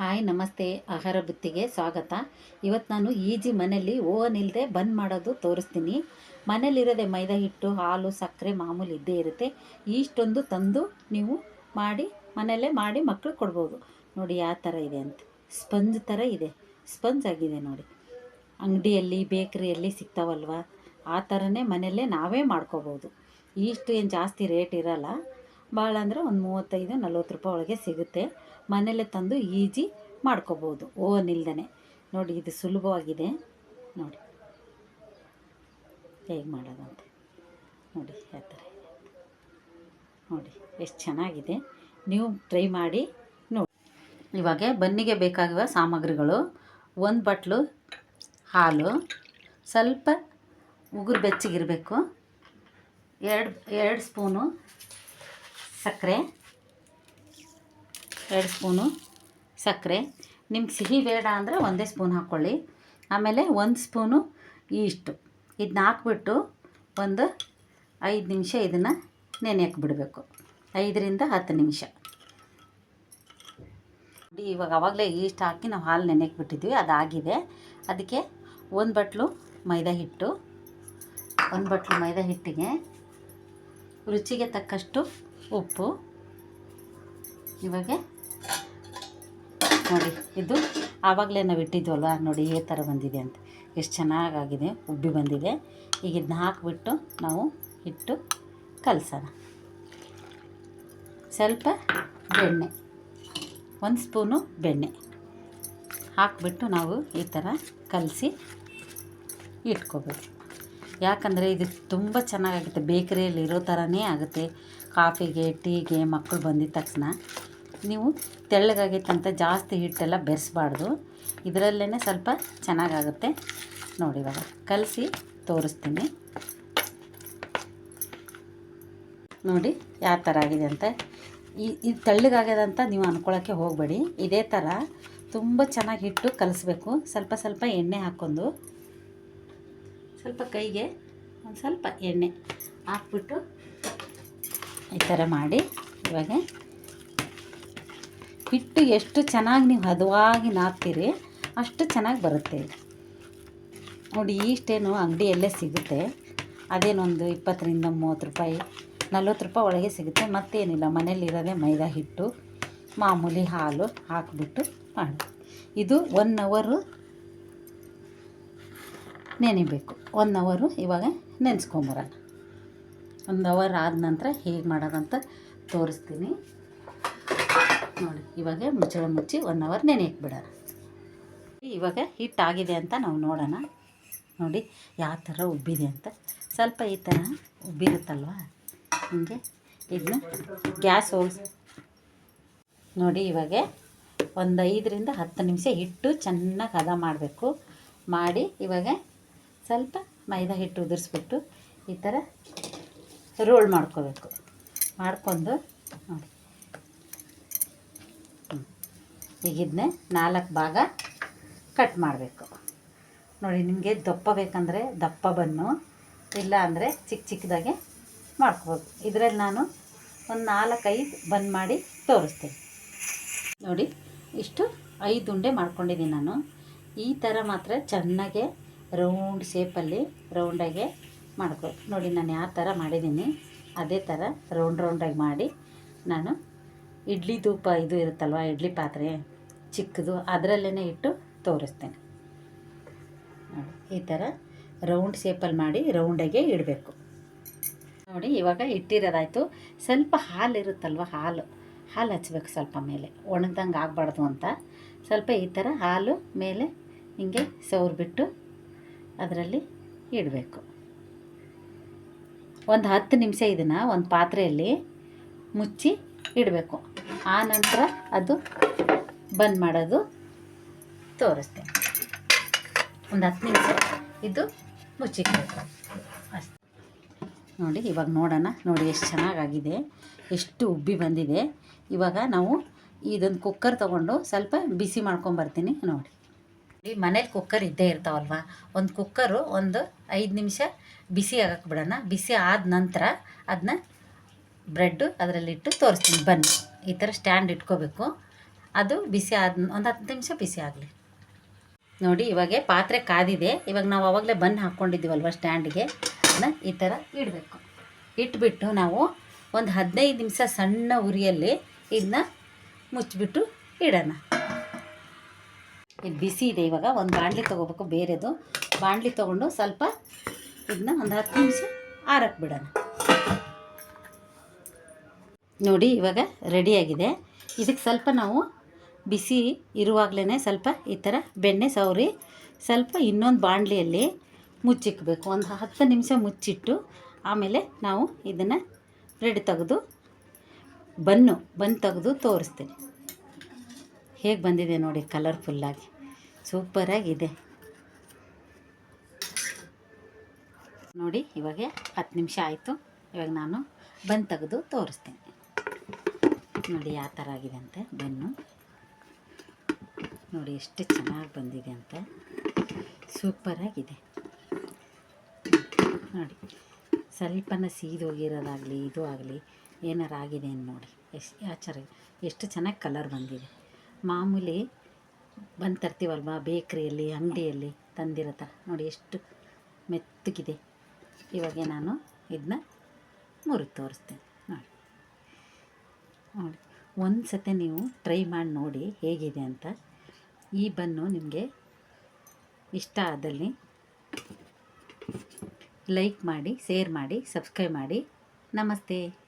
Hi, ನಮಸ್ತೆ, ಆಹಾರ ಬುತ್ತಿಗೆ ಸ್ವಾಗತ. ಇವತ್ತು ನಾನು ಈಜಿ ಮನೇಲಿ ಓವನ್ ಇಲ್ಲದೆ ಬಂದ್ ಮಾಡೋದು ತೋರಿಸ್ತೀನಿ. ಮನೇಲಿರೋದೆ ಮೈದಾ ಹಿಟ್ಟು, ಹಾಲು, ಸಕ್ಕರೆ ಮಾಮೂಲಿ ಇದ್ದೇ ಇರುತ್ತೆ. ಇಷ್ಟೊಂದು ತಂದು ನೀವು ಮಾಡಿ, ಮನೆಯಲ್ಲೇ ಮಾಡಿ ಮಕ್ಕಳು ಕೊಡ್ಬೋದು. ನೋಡಿ ಯಾವ ಥರ ಇದೆ ಅಂತ. ಸ್ಪಂಜ್ ಥರ ಇದೆ. ಸ್ಪಂಜ್ ಆಗಿದೆ ನೋಡಿ. ಅಂಗಡಿಯಲ್ಲಿ, ಬೇಕ್ರಿಯಲ್ಲಿ ಸಿಗ್ತಾವಲ್ವ? ಆ ಥರನೇ ಮನೆಯಲ್ಲೇ ನಾವೇ ಮಾಡ್ಕೋಬೋದು. ಇಷ್ಟು ಏನು ಜಾಸ್ತಿ ರೇಟ್ ಇರಲ್ಲ. ಭಾಳ ಅಂದರೆ ಒಂದು ಮೂವತ್ತೈದು, ನಲ್ವತ್ತು ರೂಪಾಯಿ ಒಳಗೆ ಸಿಗುತ್ತೆ. ಮನೆಯಲ್ಲೇ ತಂದು ಈಜಿ ಮಾಡ್ಕೋಬೋದು. ಓವನ್ ಇಲ್ದೇ ನೋಡಿ, ಇದು ಸುಲಭವಾಗಿದೆ. ನೋಡಿ. ಹೇಗೆ ಮಾಡೋದಂತೆ. ನೋಡಿ ಥರ ನೋಡಿ, ಎಷ್ಟು ಚೆನ್ನಾಗಿದೆ. ನೀವು ಟ್ರೈ ಮಾಡಿ, ನೋಡಿ. ಇವಾಗ ಬನ್ನಿಗೆ ಬೇಕಾಗುವ ಸಾಮಗ್ರಿಗಳು. ಒಂದು ಬಟ್ಲು, ಹಾಲು, ಸ್ವಲ್ಪ ಉಗುರು ಬೆಚ್ಚಗಿರಬೇಕು. ಎರಡು ಎರಡು ಸ್ಪೂನು ಸಕ್ಕರೆ, ಎರಡು ಸ್ಪೂನು ಸಕ್ಕರೆ. ನಿಮ್ಗೆ ಸಿಹಿ ಬೇಡ ಅಂದರೆ ಒಂದೇ ಸ್ಪೂನ್ ಹಾಕ್ಕೊಳ್ಳಿ. ಆಮೇಲೆ ಒಂದು ಸ್ಪೂನು ಈಷ್ಟು ಇದನ್ನ ಹಾಕ್ಬಿಟ್ಟು ಒಂದು ಐದು ನಿಮಿಷ ಇದನ್ನು ನೆನೆಯಕ್ಕೆ ಬಿಡಬೇಕು ಐದರಿಂದ ಹತ್ತು ನಿಮಿಷ. ಇವಾಗ ಅವಾಗಲೇ ಈಸ್ಟ್ ಹಾಕಿ ನಾವು ಹಾಲು ನೆನೆಯಕ್ಕೆ ಬಿಟ್ಟಿದ್ವಿ ಅದಾಗಿದೆ. ಅದಕ್ಕೆ ಒಂದು ಬಟ್ಲು ಮೈದಾ ಹಿಟ್ಟು. ಒಂದು ಬಟ್ಲು ಮೈದಾ ಹಿಟ್ಟಿಗೆ ರುಚಿಗೆ ತಕ್ಕಷ್ಟು ಉಪ್ಪು. ಇವಾಗ ನೋಡಿ, ಇದು ಆವಾಗಲೇ ನಾವು ಇಟ್ಟಿದ್ವಲ್ವ? ನೋಡಿ, ಈ ಥರ ಬಂದಿದೆ ಅಂತ. ಎಷ್ಟು ಚೆನ್ನಾಗಾಗಿದೆ, ಉಬ್ಬಿ ಬಂದಿದೆ. ಈಗ ಇದನ್ನ ಹಾಕಿಬಿಟ್ಟು ನಾವು ಹಿಟ್ಟು ಕಲಸೋಣ. ಸ್ವಲ್ಪ ಬೆಣ್ಣೆ, ಒಂದು ಸ್ಪೂನು ಬೆಣ್ಣೆ ಹಾಕಿಬಿಟ್ಟು ನಾವು ಈ ಥರ ಕಲಸಿ ಇಟ್ಕೋಬೇಕು. ಯಾಕಂದರೆ ಇದು ತುಂಬ ಚೆನ್ನಾಗಾಗುತ್ತೆ. ಬೇಕರಿಯಲ್ಲಿ ಇರೋ ಥರನೇ ಆಗುತ್ತೆ. ಕಾಫಿಗೆ, ಟೀಗೆ ಮಕ್ಕಳು ಬಂದಿದ ತಕ್ಷಣ ನೀವು ತೆಳ್ಳಗಾಗೈತಂತ ಜಾಸ್ತಿ ಹಿಟ್ಟೆಲ್ಲ ಬೆರೆಸ್ಬಾರ್ದು. ಇದರಲ್ಲೇ ಸ್ವಲ್ಪ ಚೆನ್ನಾಗಾಗುತ್ತೆ. ನೋಡಿ ಇವಾಗ ಕಲಸಿ ತೋರಿಸ್ತೀನಿ. ನೋಡಿ ಯಾವ ಥರ ಆಗಿದೆ ಅಂತ. ಈ ಇದು ತೆಳ್ಳಗಾಗ್ಯದಂತ ನೀವು ಅಂದ್ಕೊಳ್ಳೋಕ್ಕೆ ಹೋಗಬೇಡಿ. ಇದೇ ಥರ ತುಂಬ ಚೆನ್ನಾಗಿ ಹಿಟ್ಟು ಕಲಿಸ್ಬೇಕು. ಸ್ವಲ್ಪ ಸ್ವಲ್ಪ ಎಣ್ಣೆ ಹಾಕ್ಕೊಂಡು. ಸ್ವಲ್ಪ ಕೈಗೆ ಒಂದು ಸ್ವಲ್ಪ ಎಣ್ಣೆ ಹಾಕ್ಬಿಟ್ಟು ಈ ಥರ ಮಾಡಿ ಇವಾಗ ಹಿಟ್ಟು ಎಷ್ಟು ಚೆನ್ನಾಗಿ ನೀವು ಹದವಾಗಿ ನಾದ್ತೀರಿ ಅಷ್ಟು ಚೆನ್ನಾಗಿ ಬರುತ್ತೆ ನೋಡಿ ಇಷ್ಟೇನು ಅಂಗಡಿಯಲ್ಲೇ ಸಿಗುತ್ತೆ. ಅದೇನೊಂದು ಇಪ್ಪತ್ತರಿಂದ ಮೂವತ್ತು ರೂಪಾಯಿ, ನಲ್ವತ್ತು ರೂಪಾಯಿ ಒಳಗೆ ಸಿಗುತ್ತೆ. ಮತ್ತೇನಿಲ್ಲ ಮನೇಲಿರೋದೇ ಮೈದಾ ಹಿಟ್ಟು, ಮಾಮೂಲಿ ಹಾಲು ಹಾಕಿಬಿಟ್ಟು ಮಾಡಿ. ಇದು ಒನ್ ಅವರು ನೆನಿಬೇಕು. ಒನ್ ಅವರು ಇವಾಗ ನೆನೆಸ್ಕೊಂಬರೋಣ. ಒಂದು ಅವರ್ ಆದ ನಂತರ ಹೇಗೆ ಮಾಡೋದಂತ ತೋರಿಸ್ತೀನಿ. ನೋಡಿ, ಇವಾಗ ಮುಚ್ಚಳ ಮುಚ್ಚಿ ಒನ್ ಅವರ್ ನೆನೆಯಕ್ಕೆ ಬಿಡೋಣ ಇವಾಗ ಹಿಟ್ಟಾಗಿದೆ ಅಂತ ನಾವು ನೋಡೋಣ. ನೋಡಿ, ಯಾವ ಥರ ಉಬ್ಬಿದೆ ಅಂತ. ಸ್ವಲ್ಪ ಈ ಥರ ಉಬ್ಬಿರುತ್ತಲ್ವ? ಹಿಂಗೆ. ಇದನ್ನ ಗ್ಯಾಸ್ ಹೋಗಿಸಿ ನೋಡಿ, ಇವಾಗ ಒಂದು ಐದರಿಂದ ಹತ್ತು ನಿಮಿಷ ಹಿಟ್ಟು ಚೆನ್ನಾಗಿ ಹದ ಮಾಡಬೇಕು. ಮಾಡಿ ಇವಾಗ ಸ್ವಲ್ಪ ಮೈದಾ ಹಿಟ್ಟು ಉದುರಿಸ್ಬಿಟ್ಟು ಈ ಥರ ರೋಲ್ ಮಾಡ್ಕೋಬೇಕು. ಮಾಡ್ಕೊಂಡು ನೋಡಿ. ಈಗ ನಾಲ್ಕು ಭಾಗ ಕಟ್ ಮಾಡಬೇಕು. ನೋಡಿ, ನಿಮಗೆ ದಪ್ಪ ಬೇಕಂದರೆ ದಪ್ಪ ಬನ್ನು, ಇಲ್ಲ ಅಂದರೆ ಚಿಕ್ಕ ಚಿಕ್ಕದಾಗೆ ಮಾಡ್ಕೋಬೋದು ಇದರಲ್ಲಿ ನಾನು ಒಂದು ನಾಲ್ಕೈದು ಬಂದ್ ಮಾಡಿ ತೋರಿಸ್ತೀನಿ. ನೋಡಿ, ಇಷ್ಟು ಐದು ಉಂಡೆ ಮಾಡ್ಕೊಂಡಿದ್ದೀನಿ ನಾನು. ಈ ಥರ ಮಾತ್ರ ಚೆನ್ನಾಗೆ ರೌಂಡ್ ಶೇಪಲ್ಲಿ ರೌಂಡಾಗೆ ಮಾಡ್ಕೊ ನೋಡಿ ನಾನು ಯಾವ ಥರ ಮಾಡಿದ್ದೀನಿ. ಅದೇ ಥರ ರೌಂಡ್ ರೌಂಡಾಗಿ ಮಾಡಿ ನಾನು ಇಡ್ಲಿ ಧೂಪ ಇದು ಇರುತ್ತಲ್ವ, ಇಡ್ಲಿ ಪಾತ್ರೆ ಚಿಕ್ಕದು ಅದರಲ್ಲೇ ಇಟ್ಟು ತೋರಿಸ್ತೇನೆ. ಈ ಥರ ರೌಂಡ್ ಶೇಪಲ್ಲಿ ಮಾಡಿ ರೌಂಡಾಗೆ ಇಡಬೇಕು. ನೋಡಿ, ಇವಾಗ ಇಟ್ಟಿರೋದಾಯಿತು. ಸ್ವಲ್ಪ ಹಾಲು ಇರುತ್ತಲ್ವ, ಹಾಲು. ಹಾಲು ಹಚ್ಬೇಕು ಸ್ವಲ್ಪ ಮೇಲೆ. ಒಣಗ್ದಂಗೆ ಆಗಬಾರ್ದು ಅಂತ. ಸ್ವಲ್ಪ ಈ ಥರ ಹಾಲು ಮೇಲೆ ಹಿಂಗೆ ಸವ್ರಿಬಿಟ್ಟು ಅದರಲ್ಲಿ ಇಡಬೇಕು. ಒಂದು ಹತ್ತು ನಿಮಿಷ ಇದನ್ನು ಒಂದು ಪಾತ್ರೆಯಲ್ಲಿ ಮುಚ್ಚಿ ಇಡಬೇಕು. ಆ ನಂತರ ಅದು ಬಂದ್ ಮಾಡೋದು ತೋರಿಸ್ತೇನೆ. ಒಂದು ಹತ್ತು ನಿಮಿಷ ಇದು ಮುಚ್ಚಿಡಬೇಕು ಅಷ್ಟೆ. ನೋಡಿ, ಇವಾಗ ನೋಡೋಣ. ನೋಡಿ, ಎಷ್ಟು ಚೆನ್ನಾಗಾಗಿದೆ. ಎಷ್ಟು ಉಬ್ಬಿ ಬಂದಿದೆ. ಇವಾಗ ನಾವು ಇದೊಂದು ಕುಕ್ಕರ್ ತಗೊಂಡು ಸ್ವಲ್ಪ ಬಿಸಿ ಮಾಡ್ಕೊಂಬರ್ತೀನಿ ನೋಡಿ. ಈ ಮನೇಲಿ ಕುಕ್ಕರ್ ಇದ್ದೇ ಇರ್ತಾವಲ್ವ? ಒಂದು ಕುಕ್ಕರು ಒಂದು ಐದು ನಿಮಿಷ ಬಿಸಿ ಆಗಕ್ಕೆ ಬಿಡೋಣ. ಬಿಸಿ ಆದ ನಂತರ ಅದನ್ನ ಬ್ರೆಡ್ಡು ಅದರಲ್ಲಿಟ್ಟು ತೋರಿಸ್ತೀನಿ. ಬನ್ನಿ. ಈ ಥರ ಸ್ಟ್ಯಾಂಡ್ ಇಟ್ಕೋಬೇಕು. ಅದು ಬಿಸಿ ಆದ ಒಂದು ಹತ್ತು ನಿಮಿಷ ಬಿಸಿ ಆಗಲಿ. ನೋಡಿ, ಇವಾಗ ಪಾತ್ರೆ ಕಾದಿದೆ. ಇವಾಗ ನಾವು ಅವಾಗಲೇ ಬನ್ ಹಾಕ್ಕೊಂಡಿದ್ದೀವಲ್ವ ಸ್ಟ್ಯಾಂಡ್ಗೆ ಅದನ್ನ ಈ ಥರ ಇಡಬೇಕು. ಇಟ್ಬಿಟ್ಟು ನಾವು ಒಂದು ಹದಿನೈದು ನಿಮಿಷ ಸಣ್ಣ ಉರಿಯಲ್ಲಿ ಇದನ್ನ ಮುಚ್ಚಿಬಿಟ್ಟು ಇಡೋಣ. ಇದು ಬಿಸಿ ಇದೆ ಇವಾಗ. ಒಂದು ಬಾಣಲಿ ತೊಗೋಬೇಕು, ಬೇರೆದು. ಬಾಣಲಿ ತೊಗೊಂಡು ಸ್ವಲ್ಪ ಇದನ್ನ ಒಂದು ಹತ್ತು ನಿಮಿಷ ಆರಕ್ಕೆ ಬಿಡೋಣ. ನೋಡಿ, ಇವಾಗ ರೆಡಿಯಾಗಿದೆ ಇದಕ್ಕೆ ಸ್ವಲ್ಪ ನಾವು ಬಿಸಿ ಇರುವಾಗಲೇ ಸ್ವಲ್ಪ ಈ ಥರ ಬೆಣ್ಣೆ ಸವರಿ ಸ್ವಲ್ಪ ಇನ್ನೊಂದು ಬಾಣಲಿಯಲ್ಲಿ ಮುಚ್ಚಿಕ್ಬೇಕು. ಒಂದು ಹತ್ತು ನಿಮಿಷ ಮುಚ್ಚಿಟ್ಟು ಆಮೇಲೆ ನಾವು ಇದನ್ನು ರೆಡಿ ತೆಗೆದು, ಬನ್ನು, ಬನ್ ತೆಗೆದು ತೋರಿಸ್ತೀನಿ. ಹೇಗೆ ಬಂದಿದೆ ನೋಡಿ ಕಲರ್ಫುಲ್ಲಾಗಿ ಸೂಪರಾಗಿದೆ ನೋಡಿ, ಇವಾಗ ಹತ್ತು ನಿಮಿಷ ಆಯಿತು. ಇವಾಗ ನಾನು ಬನ್ ತೆಗೆದು ತೋರಿಸ್ತೀನಿ. ನೋಡಿ, ಯಾವ ಥರ ಆಗಿದೆ ಅಂತೆ, ಬೆನ್ನು. ನೋಡಿ, ಎಷ್ಟು ಚೆನ್ನಾಗಿ ಬಂದಿದೆ ಅಂತ. ಸೂಪರಾಗಿದೆ ನೋಡಿ, ಸ್ವಲ್ಪನ ಸೀದೋಗಿರೋದಾಗಲಿ ಇದು ಆಗಲಿ, ಏನಾರು ಆಗಿದೆ ನೋಡಿ. ಎಷ್ಟು ಆಚಾರ ಎಷ್ಟು ಚೆನ್ನಾಗಿ ಕಲರ್ ಬಂದಿದೆ. ಮಾಮೂಲಿ ಬಂದು ತರ್ತೀವಲ್ವ? ಬೇಕ್ರಿಯಲ್ಲಿ, ಅಂಗಡಿಯಲ್ಲಿ ತಂದಿರೋ ಥರ ನೋಡಿ ಎಷ್ಟು ಮೆತ್ತಗಿದೆ. ಇವಾಗ ನಾನು ಇದನ್ನ ಮುರಿದು ತೋರಿಸ್ತೇನೆ. ನೋಡಿ. ನೋಡಿ. ಒಂದು ಸತಿ ನೀವು ಟ್ರೈ ಮಾಡಿ ನೋಡಿ ಹೇಗಿದೆ ಅಂತ. ಈ ಬನ್ನು ನಿಮಗೆ ಇಷ್ಟ ಆದಲ್ಲಿ ಲೈಕ್ ಮಾಡಿ ಶೇರ್ ಮಾಡಿ ಸಬ್ಸ್ಕ್ರೈಬ್ ಮಾಡಿ. ನಮಸ್ತೆ.